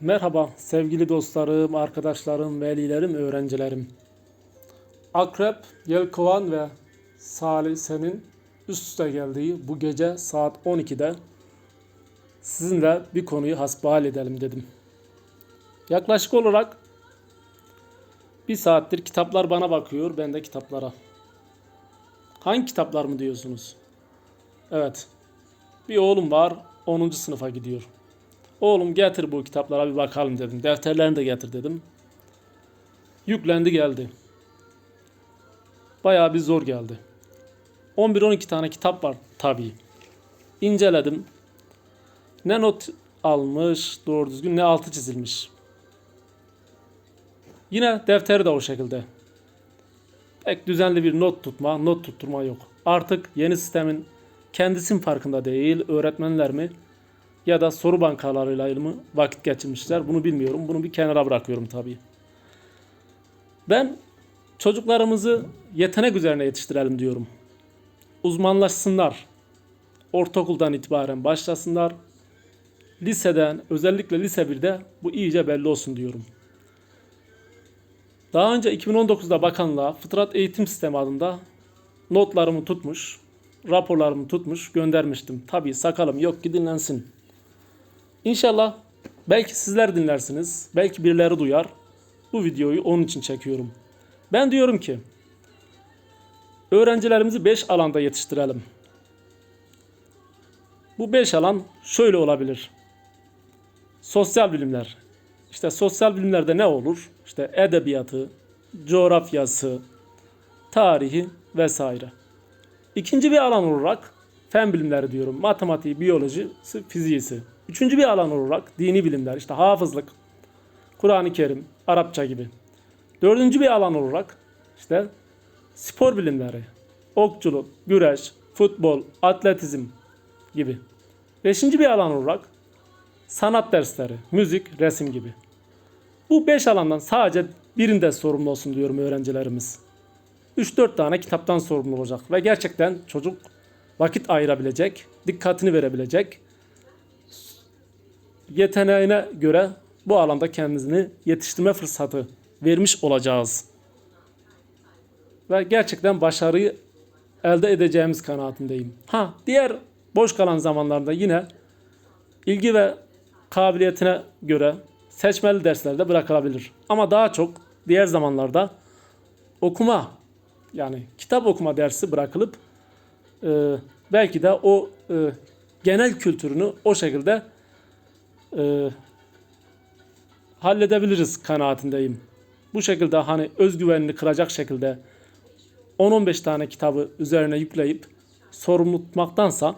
Merhaba sevgili dostlarım, arkadaşlarım, velilerim, öğrencilerim. Akrep, Yelkovan ve Salise'nin üst üste geldiği bu gece saat 12'de sizinle bir konuyu hasbihal edelim dedim. Yaklaşık olarak bir saattir kitaplar bana bakıyor, ben de kitaplara. Hangi kitaplar mı diyorsunuz? Evet. Bir oğlum var, 10. sınıfa gidiyor. Oğlum getir bu kitaplara bir bakalım dedim. Defterlerini de getir dedim. Yüklendi geldi. Bayağı bir zor geldi. 11-12 tane kitap var tabii. İnceledim. Ne not almış doğru düzgün ne altı çizilmiş. Yine defteri de o şekilde. Pek düzenli bir not tutma, not tutturma yok. Artık yeni sistemin kendisinin farkında değil, öğretmenler mi ya da soru bankalarıyla mı vakit geçirmişler bunu bilmiyorum. Bunu bir kenara bırakıyorum tabii. Ben çocuklarımızı yetenek üzerine yetiştirelim diyorum. Uzmanlaşsınlar. Ortaokuldan itibaren başlasınlar. Liseden özellikle lise 1'de bu iyice belli olsun diyorum. Daha önce 2019'da bakanlığa Fıtrat Eğitim Sistemi adında notlarımı tutmuş, raporlarımı tutmuş, göndermiştim. Tabii sakalım yok ki dinlensin. İnşallah belki sizler dinlersiniz, belki birileri duyar. Bu videoyu onun için çekiyorum. Ben diyorum ki öğrencilerimizi 5 alanda yetiştirelim. Bu 5 alan şöyle olabilir. Sosyal bilimler. İşte sosyal bilimlerde ne olur? İşte edebiyatı, coğrafyası, tarihi vesaire. İkinci bir alan olarak fen bilimleri diyorum. Matematiği, biyolojisi, fiziğisi. Üçüncü bir alan olarak dini bilimler, işte hafızlık, Kur'an-ı Kerim, Arapça gibi. Dördüncü bir alan olarak işte spor bilimleri, okçuluk, güreş, futbol, atletizm gibi. Beşinci bir alan olarak sanat dersleri, müzik, resim gibi. Bu beş alandan sadece birinde sorumlu olsun diyorum öğrencilerimiz. 3-4 tane kitaptan sorumlu olacak ve gerçekten çocuk vakit ayırabilecek, dikkatini verebilecek, yeteneğine göre bu alanda kendisini yetiştirme fırsatı vermiş olacağız. Ve gerçekten başarıyı elde edeceğimiz kanaatindeyim. Ha, diğer boş kalan zamanlarda yine ilgi ve kabiliyetine göre seçmeli derslerde bırakılabilir. Ama daha çok diğer zamanlarda okuma yani kitap okuma dersi bırakılıp e, belki de o e, genel kültürünü o şekilde e, halledebiliriz kanaatindeyim. Bu şekilde hani özgüvenini kıracak şekilde 10-15 tane kitabı üzerine yükleyip sorumlu tutmaktansa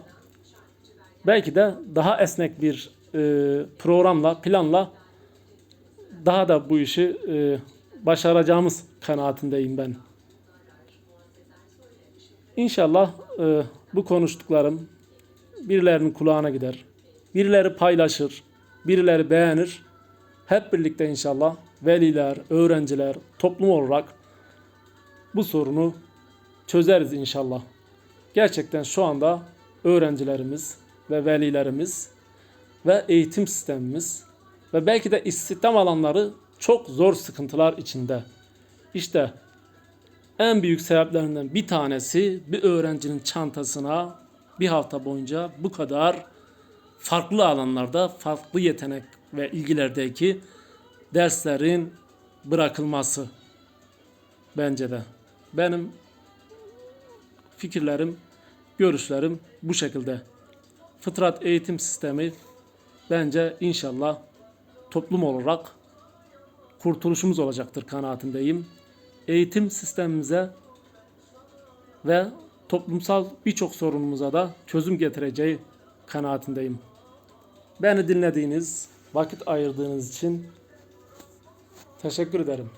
belki de daha esnek bir e, programla, planla daha da bu işi e, başaracağımız kanaatindeyim ben. İnşallah e, bu konuştuklarım birilerinin kulağına gider. Birileri paylaşır, birileri beğenir. Hep birlikte inşallah veliler, öğrenciler, toplum olarak bu sorunu çözeriz inşallah. Gerçekten şu anda öğrencilerimiz ve velilerimiz ve eğitim sistemimiz ve belki de istihdam alanları çok zor sıkıntılar içinde. İşte en büyük sebeplerinden bir tanesi bir öğrencinin çantasına bir hafta boyunca bu kadar farklı alanlarda farklı yetenek ve ilgilerdeki derslerin bırakılması bence de. Benim fikirlerim, görüşlerim bu şekilde. Fıtrat eğitim sistemi bence inşallah toplum olarak kurtuluşumuz olacaktır kanaatindeyim. Eğitim sistemimize ve toplumsal birçok sorunumuza da çözüm getireceği kanaatindeyim. Beni dinlediğiniz, vakit ayırdığınız için teşekkür ederim.